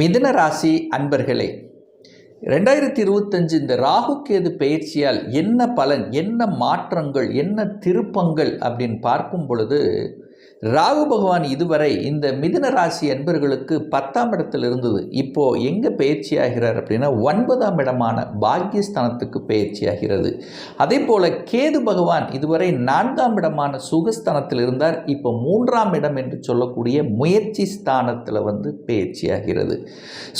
மிதுன ராசி அன்பர்களே ரெண்டாயிரத்தி இருபத்தஞ்சு இந்த ராகு கேது பயிற்சியால் என்ன பலன் என்ன மாற்றங்கள் என்ன திருப்பங்கள் அப்படின்னு பார்க்கும் பொழுது ராகு பகவான் இதுவரை இந்த மிதுன ராசி அன்பர்களுக்கு பத்தாம் இடத்தில் இருந்தது. இப்போ எங்கே பயிற்சி ஆகிறார் அப்படின்னா ஒன்பதாம் இடமான பாக்யஸ்தானத்துக்கு பயிற்சி ஆகிறது அதே போல் கேது பகவான் இதுவரை நான்காம் இடமான சுகஸ்தானத்தில் இருந்தார். இப்போ மூன்றாம் இடம் என்று சொல்லக்கூடிய முயற்சி ஸ்தானத்தில் வந்து பயிற்சி ஆகிறது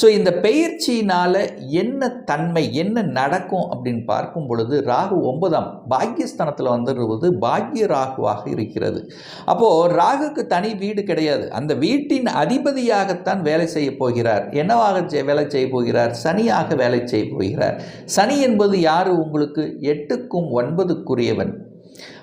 ஸோ இந்த பயிற்சியினால் என்ன தன்மை என்ன நடக்கும் அப்படின்னு பார்க்கும் பொழுது ராகு ஒன்பதாம் பாக்யஸ்தானத்தில் வந்துடுவது பாக்ய ராகுவாக இருக்கிறது. அப்போது ராகுக்கு தனி வீடு கிடையாது. அந்த வீட்டின் அதிபதியாகத்தான் வேலை செய்ய போகிறார். என்னவாக வேலை செய்ய போகிறார்? சனியாக வேலை செய்ய போகிறார். சனி என்பது யார்? உங்களுக்கு எட்டுக்கும் ஒன்பதுக்குரியவன்.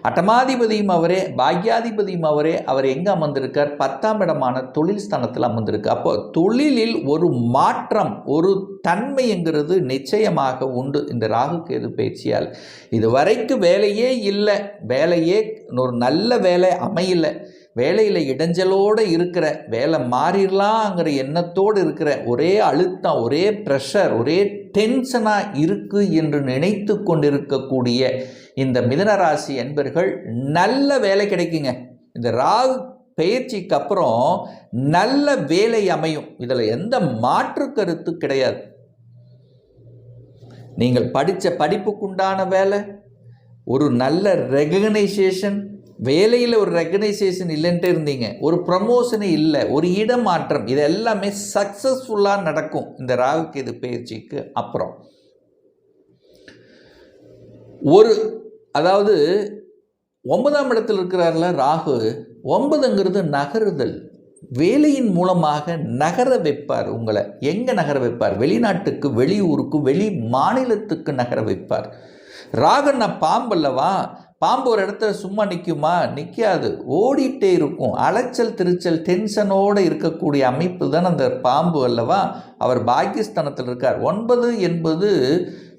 அட்டமாதிபதியும் அவரே பாக்யாதிபதியும் அவரே அவர் எங்கே அமர்ந்திருக்கார்? பத்தாம் இடமான தொழில் ஸ்தானத்தில் அமர்ந்திருக்கு. அப்போ தொழிலில் ஒரு மாற்றம் ஒரு தன்மைங்கிறது நிச்சயமாக உண்டு. இந்த ராகு கேது பயிற்சியால் இதுவரைக்கும் வேலையே இல்லை. வேலையே ஒரு நல்ல வேலை அமையலை. வேலையில் இடைஞ்சலோடு இருக்கிற வேலை மாறிடலாங்கிற எண்ணத்தோடு இருக்கிற ஒரே அழுத்தம் ஒரே ப்ரெஷர் ஒரே டென்ஷனாக இருக்குது என்று நினைத்து கொண்டிருக்கக்கூடிய இந்த மிதனராசி என்பர்கள் நல்ல வேலை கிடைக்குங்க. இந்த ராகு பயிற்சிக்கு அப்புறம் நல்ல வேலை அமையும். இதில் எந்த மாற்று கருத்து கிடையாது. நீங்கள் படித்த படிப்புக்குண்டான வேலை ஒரு நல்ல ரெகனைசேஷன் வேலையில் ஒரு ரெக்கனைசேஷன் இல்லைன்ட்டு இருந்தீங்க. ஒரு ப்ரமோஷனே இல்லை ஒரு இடமாற்றம். இது எல்லாமே சக்ஸஸ்ஃபுல்லாக நடக்கும். இந்த ராகுக்கு இது பயிற்சிக்கு அப்புறம். ஒரு அதாவது ஒன்பதாம் இடத்தில் இருக்கிறார்ல ராகு ஒன்பதுங்கிறது நகருதல். வேலையின் மூலமாக நகர வைப்பார் உங்களை. எங்கே நகர வைப்பார்? வெளிநாட்டுக்கு வெளியூருக்கு வெளி மாநிலத்துக்கு நகர வைப்பார். ராகுன்னா பாம்பல்லவா? பாம்பு ஒரு இடத்துல சும்மா நிற்குமா நிற்காது ஓடிட்டே இருக்கும். அலைச்சல் திருச்சல் டென்ஷனோடு இருக்கக்கூடிய அமைப்பு தான் அந்த பாம்பு அல்லவா? அவர் பாகிஸ்தானத்தில் இருக்கார். ஒன்பது என்பது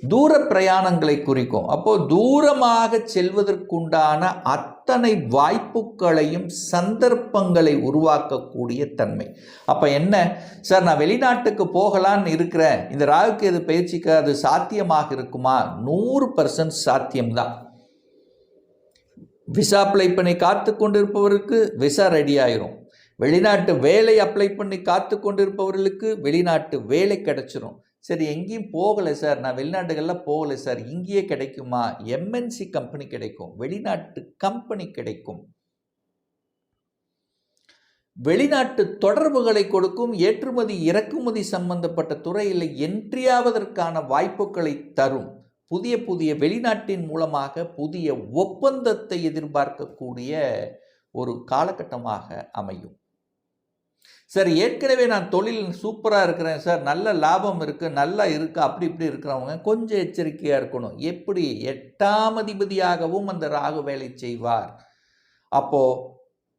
தூர பிரயாணங்களை குறிக்கும். அப்போது தூரமாக செல்வதற்குண்டான அத்தனை வாய்ப்புகளையும் சந்தர்ப்பங்களை உருவாக்கக்கூடிய தன்மை. அப்போ என்ன? சார் நான் வெளிநாட்டுக்கு போகலான்னு இருக்கிறேன். இந்த ராகுகேது பயிற்சிக்கு அது சாத்தியமாக இருக்குமா? நூறு பர்சன்ட் சாத்தியம்தான். விசா அப்ளை பண்ணி காத்து கொண்டிருப்பவருக்கு விசா ரெடி ஆயிரும். வெளிநாட்டு வேலை அப்ளை பண்ணி காத்து கொண்டிருப்பவர்களுக்கு வெளிநாட்டு வேலை கிடைச்சிரும். சரி எங்கேயும் போகலை சார் நான் வெளிநாட்டுகள்லாம் போகலை சார் இங்கேயே கிடைக்குமா? எம்என்சி கம்பெனி கிடைக்கும். வெளிநாட்டு கம்பெனி கிடைக்கும். வெளிநாட்டு தொடர்புகளை கொடுக்கும் ஏற்றுமதி இறக்குமதி சம்பந்தப்பட்ட துறையில் என்ட்ரியாவதற்கான வாய்ப்புகளை தரும். புதிய புதிய வெளிநாட்டின் மூலமாக புதிய ஒப்பந்தத்தை எதிர்பார்க்கக்கூடிய ஒரு காலகட்டமாக அமையும். சார் ஏற்கனவே நான் தொழில் சூப்பராக இருக்கிறேன் சார். நல்ல லாபம் இருக்குது நல்லா இருக்குது அப்படி இப்படி இருக்கிறவங்க கொஞ்சம் எச்சரிக்கையாக இருக்கணும். எப்படி? எட்டாம் அதிபதியாகவும் அந்த ராகு வேலை செய்வார். அப்போது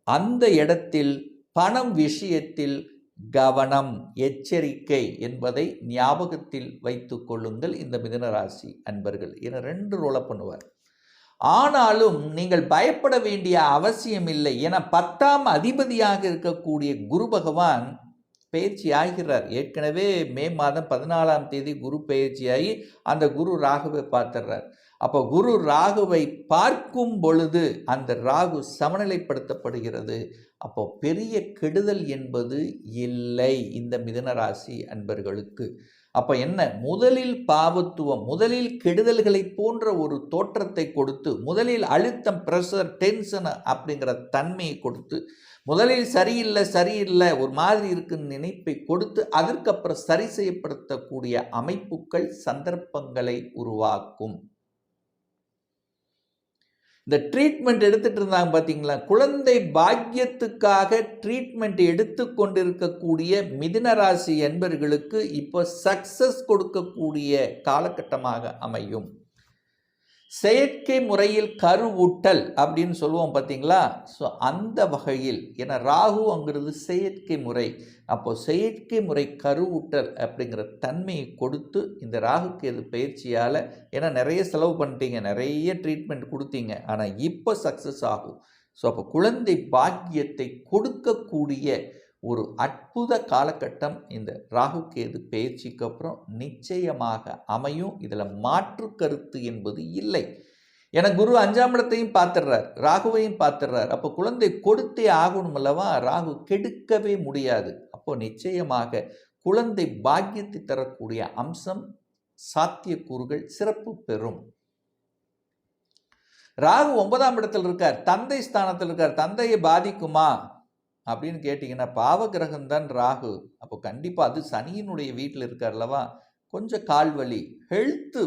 அந்த இடத்தில் பணம் விஷயத்தில் கவனம் எச்சரிக்கை என்பதை ஞாபகத்தில் வைத்து கொள்ளுங்கள் இந்த மிதனராசி அன்பர்கள். என ரெண்டு ரோலை பண்ணுவார். ஆனாலும் நீங்கள் பயப்பட வேண்டிய அவசியம் இல்லை. என பத்தாம் அதிபதியாக இருக்கக்கூடிய குரு பகவான் பயிற்சி ஆகிறார். ஏற்கனவே மே மாதம் பதினாலாம் தேதி குரு பயிற்சியாகி அந்த குரு ராகுவை பார்த்துடுறார். அப்போ குரு ராகுவை பார்க்கும் பொழுது அந்த ராகு சமநிலைப்படுத்தப்படுகிறது. அப்போ பெரிய கெடுதல் என்பது இல்லை இந்த மிதனராசி அன்பர்களுக்கு. அப்போ என்ன? முதலில் பாவத்துவம் முதலில் கெடுதல்களை போன்ற ஒரு தோற்றத்தை கொடுத்து முதலில் அழுத்தம் ப்ரெஷர் டென்ஷன் அப்படிங்கிற தன்மையை கொடுத்து முதலில் சரியில்லை சரியில்லை ஒரு மாதிரி இருக்குன்னு நினைப்பை கொடுத்து அதற்கப்புறம் சரி செய்யப்படுத்தக்கூடிய அமைப்புகள் சந்தர்ப்பங்களை உருவாக்கும். இந்த ட்ரீட்மெண்ட் எடுத்துகிட்டு இருந்தாங்க பார்த்தீங்களா குழந்தை பாக்கியத்துக்காக ட்ரீட்மெண்ட் எடுத்து கொண்டிருக்கக்கூடிய மிதுனராசி என்பர்களுக்கு இப்போ சக்சஸ் கொடுக்கக்கூடிய காலகட்டமாக அமையும். செயற்கை முறையில் கருவூட்டல் அப்படின்னு சொல்லுவோம் பார்த்தீங்களா? ஸோ அந்த வகையில் ஏன்னா ராகுங்கிறது செயற்கை முறை. அப்போது செயற்கை முறை கருவூட்டல் அப்படிங்கிற தன்மையை கொடுத்து இந்த ராகுக்கு எது பயிற்சியால் ஏன்னா நிறைய செலவு பண்ணிட்டீங்க நிறைய ட்ரீட்மெண்ட் கொடுத்தீங்க ஆனால் இப்போ சக்ஸஸ் ஆகும். ஸோ அப்போ குழந்தை பாக்கியத்தை கொடுக்கக்கூடிய ஒரு அற்புத காலகட்டம் இந்த ராகு கேது பயிற்சிக்கு அப்புறம் நிச்சயமாக அமையும். இதில் மாற்று கருத்து என்பது இல்லை. என குரு அஞ்சாம் இடத்தையும் பார்த்துடுறார் ராகுவையும் பார்த்துடுறார். அப்போ குழந்தை கொடுத்தே ஆகணும் அல்லவா? ராகு கெடுக்கவே முடியாது. அப்போ நிச்சயமாக குழந்தை பாக்கியத்தை தரக்கூடிய அம்சம் சாத்தியக்கூறுகள் சிறப்பு பெறும். ராகு ஒன்பதாம் இடத்தில் இருக்கார் தந்தை ஸ்தானத்தில் இருக்கார். தந்தையை பாதிக்குமா? அப்படின்னு கேட்டிங்கன்னா பாவகிரகம் தான் ராகு. அப்போ கண்டிப்பாக அது சனியினுடைய வீட்டில் இருக்கார் அல்லவா? கொஞ்சம் கால் வலி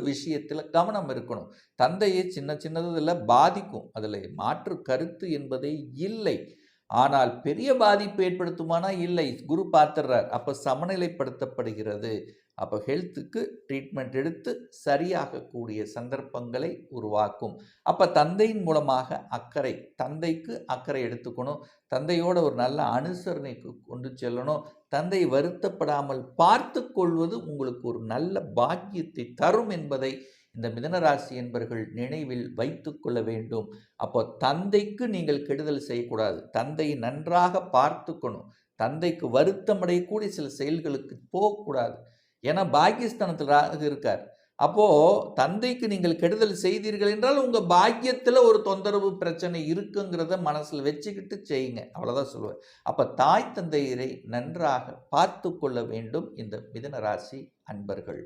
விஷயத்தில் கவனம் இருக்கணும். தந்தையை சின்ன சின்னதில் பாதிக்கும். அதில் மாற்று கருத்து என்பதே இல்லை. ஆனால் பெரிய பாதிப்பு ஏற்படுத்துமானா இல்லை. குரு பார்த்துடுறார் அப்போ சமநிலைப்படுத்தப்படுகிறது. அப்போ ஹெல்த்துக்கு ட்ரீட்மெண்ட் எடுத்து சரியாகக்கூடிய சந்தர்ப்பங்களை உருவாக்கும். அப்போ தந்தையின் மூலமாக அக்கறை தந்தைக்கு அக்கறை எடுத்துக்கணும். தந்தையோட ஒரு நல்ல அனுசரணைக்கு கொண்டு செல்லணும். தந்தை வருத்தப்படாமல் பார்த்து கொள்வது உங்களுக்கு ஒரு நல்ல பாக்கியத்தை தரும் என்பதை இந்த மிதனராசி என்பர்கள் நினைவில் வைத்து கொள்ள வேண்டும். அப்போ தந்தைக்கு நீங்கள் கெடுதல் செய்யக்கூடாது. தந்தையை நன்றாக பார்த்துக்கணும். தந்தைக்கு வருத்தமடையக்கூடிய சில செயல்களுக்கு போகக்கூடாது. ஏன்னா பாக்கியஸ்தானத்தில் ராகு இருக்கார். அப்போது தந்தைக்கு நீங்கள் கெடுதல் செய்தீர்கள் என்றால் உங்கள் பாக்கியத்தில் ஒரு தொந்தரவு பிரச்சனை இருக்குங்கிறத மனசில் வச்சுக்கிட்டு செய்யுங்க. அவ்வளோதான் சொல்லுவேன். அப்போ தாய் தந்தையரை நன்றாக பார்த்து கொள்ள வேண்டும் இந்த மிதன ராசி அன்பர்கள்.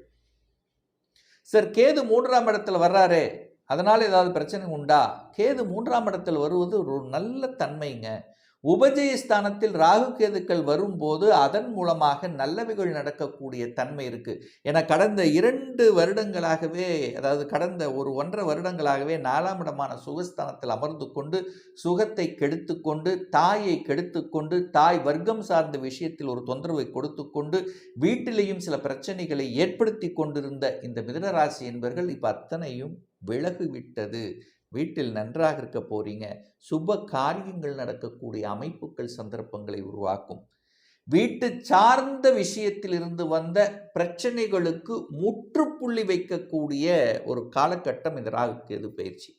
சார் கேது மூன்றாம் இடத்துல வர்றாரே. அதனால் ஏதாவது பிரச்சனை உண்டா? கேது மூன்றாம் இடத்தில் வருவது ஒரு நல்ல தன்மைங்க. உபஜயஸ்தானத்தில் ராகு கேதுக்கள் வரும்போது அதன் மூலமாக நல்லவைகள் நடக்கக்கூடிய தன்மை இருக்குது என கடந்த இரண்டு வருடங்களாகவே அதாவது கடந்த ஒரு ஒன்றரை வருடங்களாகவே நாலாம் இடமான சுகஸ்தானத்தில் அமர்ந்து கொண்டு சுகத்தை கெடுத்து கொண்டு தாயை கெடுத்து கொண்டு தாய் வர்க்கம் சார்ந்த விஷயத்தில் ஒரு தொந்தரவை கொடுத்து கொண்டு வீட்டிலேயும் சில பிரச்சனைகளை ஏற்படுத்தி கொண்டிருந்த இந்த மிதனராசி என்பவர்கள் இப்போ அத்தனையும் விலகுவிட்டது. வீட்டில் நன்றாக இருக்க போறீங்க. சுப காரியங்கள் நடக்கக்கூடிய அமைப்புகள் சந்தர்ப்பங்களை உருவாக்கும். வீட்டு சார்ந்த விஷயத்திலிருந்து வந்த பிரச்சனைகளுக்கு முற்றுப்புள்ளி வைக்கக்கூடிய ஒரு காலகட்டம் இந்த ராகுக்கு எது பயிற்சி.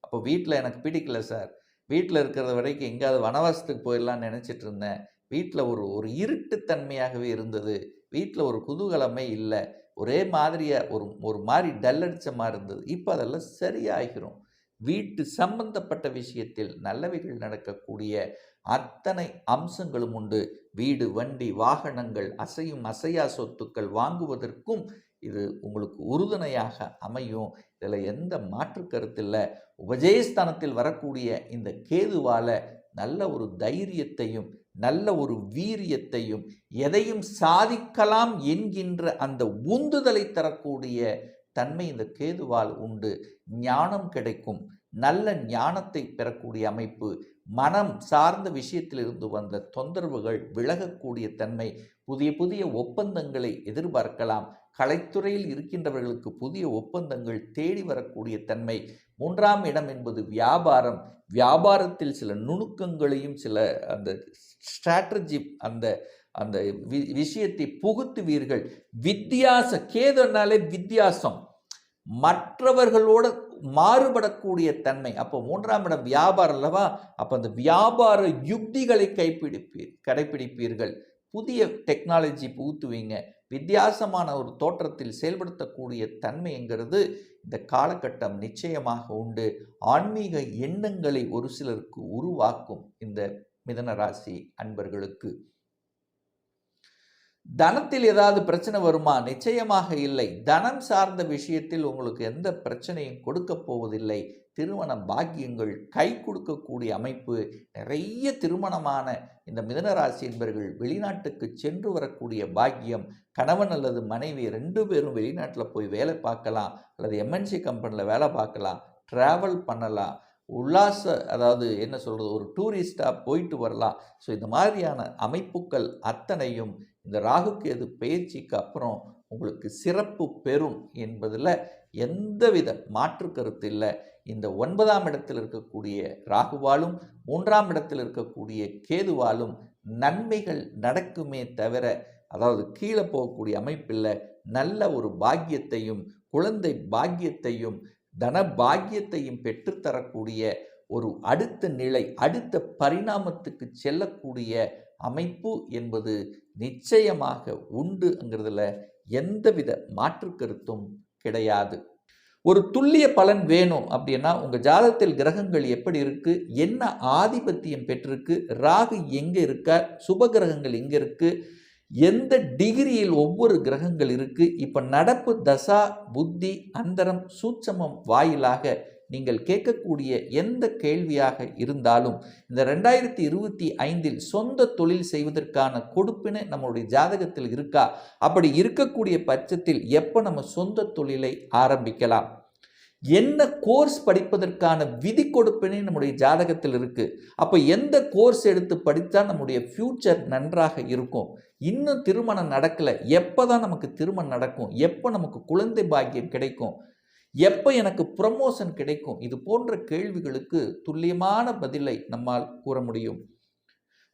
அப்போ வீட்டில் எனக்கு பிடிக்கல சார். வீட்டில் இருக்கிறத வரைக்கும் எங்கேயாவது வனவாசத்துக்கு போயிடலாம்னு நினச்சிட்டு இருந்தேன். வீட்டில் ஒரு ஒரு இருட்டுத்தன்மையாகவே இருந்தது. வீட்டில் ஒரு குதூகலமே இல்லை. ஒரே மாதிரியாக ஒரு ஒரு மாதிரி டல் மாதிரி இருந்தது. இப்போ அதெல்லாம் சரியாகிறோம் வீட்டு சம்பந்தப்பட்ட விஷயத்தில் நல்லவைகள் நடக்கக்கூடிய அத்தனை அம்சங்களும் உண்டு. வீடு வண்டி வாகனங்கள் அசையும் அசையா சொத்துக்கள் வாங்குவதற்கும் இது உங்களுக்கு உறுதுணையாக அமையும். இதில் எந்த மாற்று கருத்தில் உபஜயஸ்தானத்தில் வரக்கூடிய இந்த கேதுவால நல்ல ஒரு தைரியத்தையும் நல்ல ஒரு வீரியத்தையும் எதையும் சாதிக்கலாம் என்கின்ற அந்த உந்துதலை தரக்கூடிய தன்மை இந்த கேதுவால் உண்டு. ஞானம் கிடைக்கும். நல்ல ஞானத்தை பெறக்கூடிய அமைப்பு. மனம் சார்ந்த விஷயத்திலிருந்து வந்த தொந்தரவுகள் விலகக்கூடிய தன்மை. புதிய புதிய ஒப்பந்தங்களை எதிர்பார்க்கலாம். கலைத்துறையில் இருக்கின்றவர்களுக்கு புதிய ஒப்பந்தங்கள் தேடி வரக்கூடிய தன்மை. மூன்றாம் இடம் என்பது வியாபாரம். வியாபாரத்தில் சில நுணுக்கங்களையும் சில அந்த ஸ்ட்ராட்டஜி அந்த அந்த வி விஷயத்தை புகுத்துவீர்கள். வித்தியாச கேதுனாலே வித்தியாசம். மற்றவர்களோட மாறுபடக்கூடிய தன்மை. அப்போ மூன்றாம் இடம் வியாபாரம் அல்லவா? அப்போ அந்த வியாபார யுக்திகளை கைப்பிடிப்பீர் கடைப்பிடிப்பீர்கள். புதிய டெக்னாலஜி புகுத்துவீங்க. வித்தியாசமான ஒரு தோற்றத்தில் செயல்படுத்தக்கூடிய தன்மைங்கிறது இந்த காலகட்டம் நிச்சயமாக உண்டு. ஆன்மீக எண்ணங்களை ஒரு சிலருக்கு உருவாக்கும் இந்த மிதன ராசி அன்பர்களுக்கு. தனத்தில் ஏதாவது பிரச்சனை வருமா? நிச்சயமாக இல்லை. தனம் சார்ந்த விஷயத்தில் உங்களுக்கு எந்த பிரச்சனையும் கொடுக்க போவதில்லை. திருமண பாக்கியங்கள் கை கொடுக்கக்கூடிய அமைப்பு நிறைய திருமணமான இந்த மிதனராசி என்பர்கள் வெளிநாட்டுக்கு சென்று வரக்கூடிய பாக்கியம் கணவன் அல்லது மனைவி ரெண்டு பேரும் வெளிநாட்டில் போய் வேலை பார்க்கலாம் அல்லது எம்என்சி கம்பெனியில் வேலை பார்க்கலாம் ட்ராவல் பண்ணலாம் உல்லாச அதாவது என்ன சொல்கிறது ஒரு டூரிஸ்டாக போயிட்டு வரலாம். ஸோ இந்த மாதிரியான அமைப்புகள் அத்தனையும் இந்த ராகுக்கேது பயிற்சிக்கு அப்புறம் உங்களுக்கு சிறப்பு பெறும் என்பதில் எந்தவித மாற்று கருத்து இல்லை. இந்த ஒன்பதாம் இடத்தில் இருக்கக்கூடிய ராகுவாலும் மூன்றாம் இடத்தில் இருக்கக்கூடிய கேதுவாலும் நன்மைகள் நடக்குமே தவிர அதாவது கீழே போகக்கூடிய அமைப்பில் நல்ல ஒரு பாக்கியத்தையும் குழந்தை பாக்கியத்தையும் தன பாக்கியத்தையும் பெற்றுத்தரக்கூடிய ஒரு அடுத்த நிலை அடுத்த பரிணாமத்துக்கு செல்லக்கூடிய அமைப்பு என்பது நிச்சயமாக உண்டுங்கிறதுல எந்தவித மாற்று கருத்தும் கிடையாது. ஒரு துல்லிய பலன் வேணும் அப்படின்னா உங்கள் ஜாதகத்தில் கிரகங்கள் எப்படி இருக்குது என்ன ஆதிபத்தியம் பெற்றிருக்கு ராகு எங்கே இருக்கார் சுப கிரகங்கள் எங்கே இருக்குது எந்த டிகிரியில் ஒவ்வொரு கிரகங்கள் இருக்குது இப்போ நடப்பு தசா புத்தி அந்தரம் சூட்சமம் வாயிலாக நீங்கள் கேட்கக்கூடிய எந்த கேள்வியாக இருந்தாலும் இந்த ரெண்டாயிரத்தி இருபத்தி ஐந்தில் சொந்த தொழில் செய்வதற்கான கொடுப்பினை நம்மளுடைய ஜாதகத்தில் இருக்கா? அப்படி இருக்கக்கூடிய பட்சத்தில் எப்போ நம்ம சொந்த தொழிலை ஆரம்பிக்கலாம்? என்ன கோர்ஸ் படிப்பதற்கான விதி கொடுப்பினை நம்முடைய ஜாதகத்தில் இருக்குது அப்போ எந்த கோர்ஸ் எடுத்து படித்தால் நம்முடைய ஃப்யூச்சர் நன்றாக இருக்கும்? இன்னும் திருமணம் நடக்கலை. எப்போ தான் நமக்கு திருமணம் நடக்கும்? எப்போ நமக்கு குழந்தை பாக்கியம் கிடைக்கும்? எப்போ எனக்கு ப்ரமோஷன் கிடைக்கும்? இது போன்ற கேள்விகளுக்கு துல்லியமான பதிலை நம்மால் கூற முடியும்.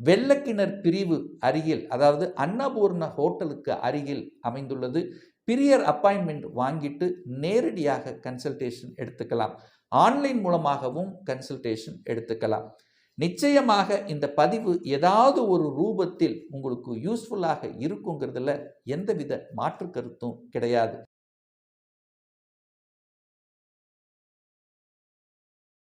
வெள்ளக்கிணர் பிரிவு அருகில் அதாவது அன்னபூர்ண ஹோட்டலுக்கு அருகில் அமைந்துள்ளது. பிரியர் அப்பாயின்மெண்ட் வாங்கிட்டு நேரடியாக கன்சல்டேஷன் எடுத்துக்கலாம். ஆன்லைன் மூலமாகவும் கன்சல்டேஷன் எடுத்துக்கலாம். நிச்சயமாக இந்த பதிவு ஏதாவது ஒரு ரூபத்தில் உங்களுக்கு யூஸ்ஃபுல்லாக இருக்குங்கிறதுல எந்தவித மாற்று கருத்தும் கிடையாது.